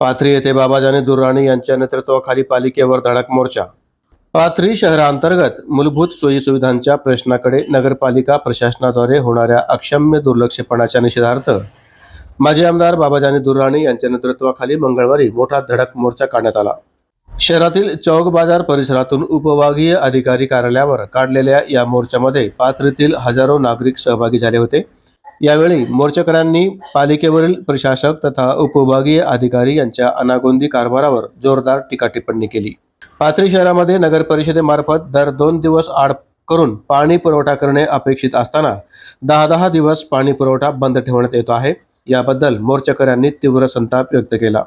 पाथरी येथे बाबाजानी दुर्राणी यांच्या नेतृत्वाखाली पालिकेवर धडक मोर्चा. पाथरी शहरांतर्गत मूलभूत सोयीसुविधांच्या प्रश्नाकडे नगरपालिका प्रशासनाद्वारे होणाऱ्या अक्षम्य दुर्लक्षपणाच्या निषेधार्थ माजी आमदार बाबाजानी दुर्राणी यांच्या नेतृत्वाखाली मंगळवारी मोठा धडक मोर्चा काढण्यात आला. शहरातील चौक बाजार परिसरातून उपविभागीय अधिकारी कार्यालयावर काढलेल्या या मोर्चामध्ये पाथरीतील हजारो नागरिक सहभागी झाले होते. यावेळी मोर्चेकऱ्यांनी पालिकेवरील प्रशासक तथा उपविभागीय अधिकारी यांच्या अनागोंदी कारभारावर जोरदार टीका टिप्पणी केली. पाथरी शहरामध्ये नगर परिषदेमार्फत दर दोन दिवस आड करून पाणी पुरवठा करणे अपेक्षित असताना दहा दहा दिवस पाणी पुरवठा बंद ठेवण्यात येतो आहे. याबद्दल मोर्चेकऱ्यांनी तीव्र संताप व्यक्त केला.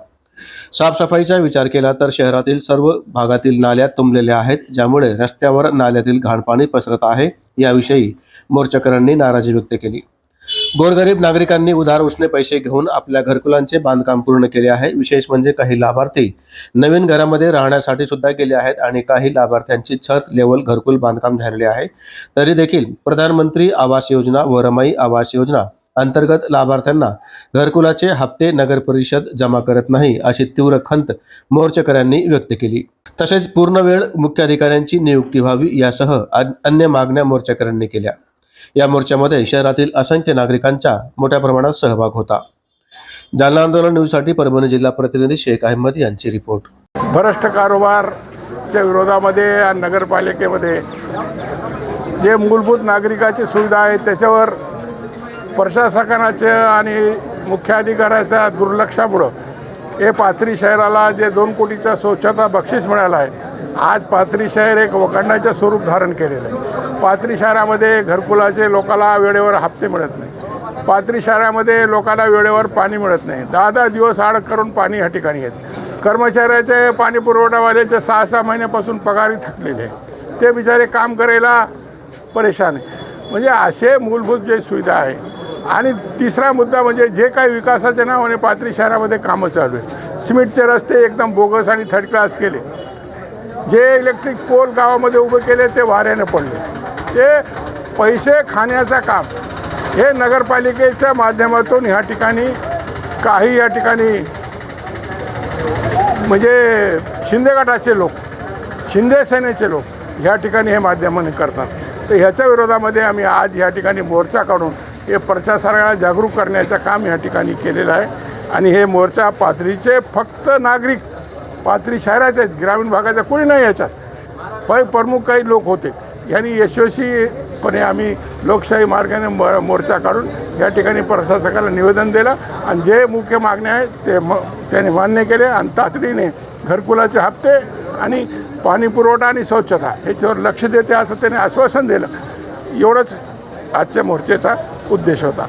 साफसफाईचा विचार केला तर शहरातील सर्व भागातील नाल्या तुंबलेल्या आहेत ज्यामुळे रस्त्यावर नाल्यातील घाणपाणी पसरत आहे. याविषयी मोर्चेकऱ्यांनी नाराजी व्यक्त केली. गोरगरीब नागरिकांनी उधार उसने पैसे घेऊन आपल्या घरकुलांचे बांधकाम पूर्ण केले आहे. विशेष म्हणजे काही लाभार्थी नवीन घरामध्ये राहण्यासाठी सुद्धा गेले आहेत आणि काही लाभार्थ्यांची छत लेवल घरकुल बांधकाम झालेले आहे. तरी देखील प्रधानमंत्री आवास योजना व रमाई आवास योजना अंतर्गत लाभार्थ्यांना घरकुलाचे हप्ते नगर परिषद जमा करत नाही अशी तीव्र खंत मोर्चेकऱ्यांनी व्यक्त केली. तसेच पूर्ण वेळ मुख्याधिकाऱ्यांची नियुक्ती व्हावी यासह अन- अन्य मागण्या मोर्चेकऱ्यांनी केल्या. या मोर्चामध्ये शहरातील असंख्य नागरिकांचा मोठ्या प्रमाणात सहभाग होता. जालना आंदोलन न्यूजसाठी परभणी जिल्हा प्रतिनिधी शेख अहमद यांची रिपोर्ट. भ्रष्ट कारोबारच्या विरोधामध्ये आणि नगरपालिकेमध्ये जे मूलभूत नागरिकाची सुविधा आहे त्याच्यावर प्रशासकानाच्या आणि मुख्याधिकाऱ्याच्या दुर्लक्षामुळं हे पाथरी शहराला जे दोन कोटीचा स्वच्छता बक्षीस मिळालं आहे आज पाथरी शहर एक वखंडाचे स्वरूप धारण केलेलं आहे. पाथरी शहरामध्ये घरकुलाचे लोकांना वेळेवर हप्ते मिळत नाही. पाथरी शहरामध्ये लोकांना वेळेवर पाणी मिळत नाही. दहा दहा दिवस आड करून पाणी ह्या ठिकाणी येत. कर्मचाऱ्याचे पाणी पुरवठावाल्याचे सहा सहा महिन्यापासून पगारी थकलेले आहे ते बिचारे काम करायला परेशान आहे म्हणजे असे मूलभूत जे सुविधा आहे. आणि तिसरा मुद्दा म्हणजे जे काही विकासाच्या नावाने पाथरी शहरामध्ये कामं चालू आहे सिमेंटचे रस्ते एकदम बोगस आणि थर्ड क्लास केले. जे इलेक्ट्रिक पोल गावामध्ये उभे केले ते वाऱ्याने पडले. ते पैसे खाण्याचं काम. हे नगरपालिकेच्या माध्यमातून ह्या ठिकाणी काही या ठिकाणी म्हणजे शिंदे गटाचे लोक शिंदे सेनेचे लोक ह्या ठिकाणी हे माध्यमाने करतात. तर ह्याच्या विरोधामध्ये आम्ही आज ह्या ठिकाणी मोर्चा काढून हे प्रशासनाला जागरूक करण्याचं काम ह्या ठिकाणी केलेलं आहे. आणि हे मोर्चा पाथरीचे फक्त नागरिक पाथरी शहराचे आहेत ग्रामीण भागाचा कोणी नाही याच्यात. पण प्रमुख काही लोक होते. यांनी यशस्वीपणे आम्ही लोकशाही मार्गाने मो मोर्चा काढून या ठिकाणी प्रशासकाला निवेदन दिलं. आणि जे मुख्य मागण्या आहेत ते म त्याने मान्य केले. आणि तातडीने घरकुलाचे हप्ते आणि पाणी पुरवठा आणि स्वच्छता ह्याच्यावर लक्ष देते असं त्याने आश्वासन दिलं. एवढंच आजच्या मोर्चेचा उद्देश होता.